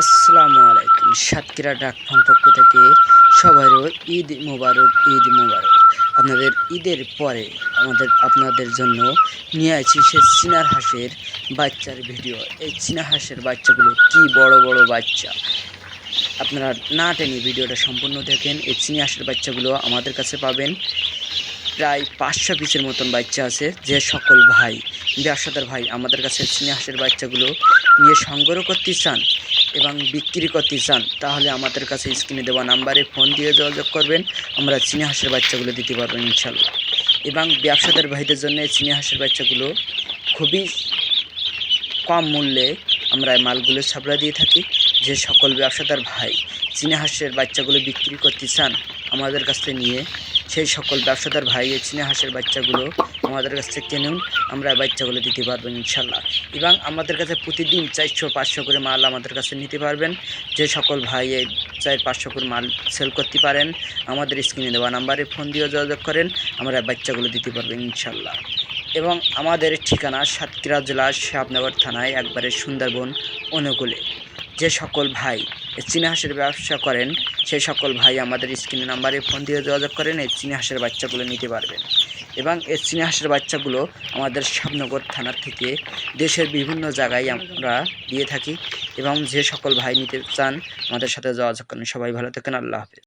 আসসালামু আলাইকুম, সাতক্ষীরা ডাক ফার্ম পক্ষ থেকে সবারও ঈদ মোবারক ঈদ মোবারক। আপনাদের ঈদের পরে আমাদের, আপনাদের জন্য নিয়ে আছি সে চিনার হাঁসের বাচ্চার ভিডিও। এই চীনা হাঁসের বাচ্চাগুলো কি বড় বড় বাচ্চা? আপনারা না টেনে ভিডিওটা সম্পূর্ণ দেখেন। এই চীনা হাঁসের বাচ্চাগুলো আমাদের কাছে পাবেন। প্রায় পাঁচশো পিসের মতন বাচ্চা আছে যে সকল ভাই, ব্যবসাদার ভাই আমাদের কাছে চীনা হাঁসের বাচ্চাগুলো নিয়ে সংগ্রহ করতে চান এবং বিক্রি করতে চান, তাহলে আমাদের কাছে স্ক্রিনে দেওয়া নাম্বারে ফোন দিয়ে যোগাযোগ করবেন, আমরা চীনা হাঁসের বাচ্চাগুলো দিতে পারব ইনশাল্লাহ। এবং ব্যবসাদার ভাইদের জন্য এই চীনা হাঁসের বাচ্চাগুলো খুবই কম মূল্যে আমরা মালগুলো সাপ্লাই দিয়ে থাকি, যে সকল ব্যবসাদার ভাই চীনা হাঁসের বাচ্চাগুলো বিক্রি করতে চান, আমাদের কাছ থেকে নিয়ে সেই সকল ব্যবসাদার ভাই চীনা হাঁসের বাচ্চাগুলো আমাদের কাছ থেকে কিনুন, আমরা বাচ্চাগুলো দিতে পারব ইনশাল্লাহ। এবং আমাদের কাছে প্রতিদিন চারশো পাঁচশো করে মাল আমাদের কাছে নিতে পারবেন। যে সকল ভাই এই চার পাঁচশো করে মাল সেল করতে পারেন, আমাদের স্ক্রিনে দেওয়া নাম্বারে ফোন দিয়ে যোগাযোগ করেন, আমরা বাচ্চাগুলো দিতে পারব ইনশাল্লাহ। এবং আমাদের ঠিকানা সাতক্ষীরা জেলার শাহনগর থানায়, একবারে সুন্দরবন অনুকূলে যে সকল ভাই চীনা হাঁসের ব্যবসা করেন, সেই সকল ভাই আমাদের স্ক্রিনের নাম্বারে ফোন দিয়ে যোগাযোগ করেন, এই চীনা হাঁসের বাচ্চাগুলো নিতে পারবেন। এবং এই চীনা হাঁসের বাচ্চাগুলো আমাদের শ্যামনগর থানার থেকে দেশের বিভিন্ন জায়গায় আমরা দিয়ে থাকি। এবং যে সকল ভাই নিতে চান, আমাদের সাথে যোগাযোগ করেন। সবাই ভালো থাকেন, আল্লাহ হাফেজ।